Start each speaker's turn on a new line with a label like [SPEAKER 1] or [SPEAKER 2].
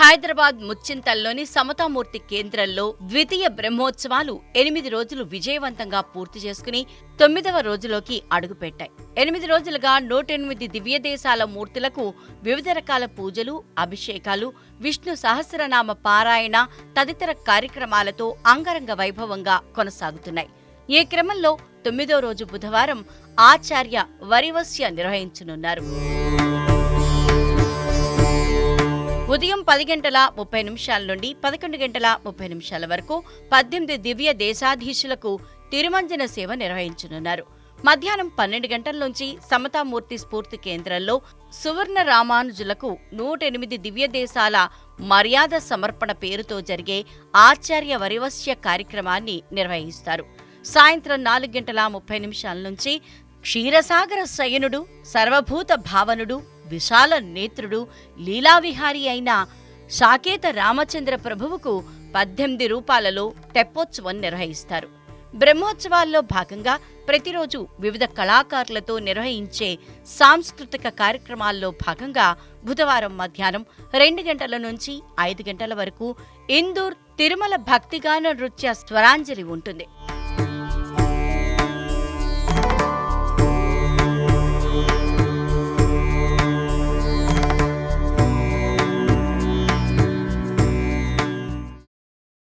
[SPEAKER 1] హైదరాబాద్ ముచ్చింతల్లోని సమతామూర్తి కేంద్రంలో ద్వితీయ బ్రహ్మోత్సవాలు ఎనిమిది రోజులు విజయవంతంగా పూర్తి చేసుకుని తొమ్మిదవ రోజులోకి అడుగుపెట్టాయి. ఎనిమిది రోజులుగా నూటెనిమిది దివ్య దేశాల మూర్తులకు వివిధ రకాల పూజలు అభిషేకాలు విష్ణు సహస్రనామ పారాయణ తదితర కార్యక్రమాలతో అంగరంగ వైభవంగా కొనసాగుతున్నాయి. ఈ క్రమంలో తొమ్మిదో రోజు బుధవారం ఆచార్య వరివస్య నిర్వహించనున్నారు. ఉదయం పది గంటల ముప్పై నిమిషాల నుండి పదకొండు గంటల ముప్పై నిమిషాల వరకు పద్దెనిమిది దివ్య దేశాధీశులకు తిరుమంజన సేవ నిర్వహించనున్నారు. మధ్యాహ్నం పన్నెండు గంటల నుంచి సమతామూర్తి స్ఫూర్తి కేంద్రంలో సువర్ణ రామానుజులకు నూట ఎనిమిది దివ్య దేశాల మర్యాద సమర్పణ పేరుతో జరిగే ఆచార్య వరివస్య కార్యక్రమాన్ని నిర్వహిస్తారు. సాయంత్రం నాలుగు గంటల ముప్పై నిమిషాల నుంచి క్షీరసాగర శయనుడు సర్వభూత భావనుడు విశాల నేత్రుడు లీలావిహారి అయిన సాకేత రామచంద్ర ప్రభువుకు పద్దెనిమిది రూపాలలో తెప్పోత్సవం నిర్వహిస్తారు. బ్రహ్మోత్సవాల్లో భాగంగా ప్రతిరోజు వివిధ కళాకారులతో నిర్వహించే సాంస్కృతిక కార్యక్రమాల్లో భాగంగా బుధవారం మధ్యాహ్నం రెండు గంటల నుంచి ఐదు గంటల వరకు ఇందూర్ తిరుమల భక్తిగాన నృత్య స్వరాంజలి ఉంటుంది.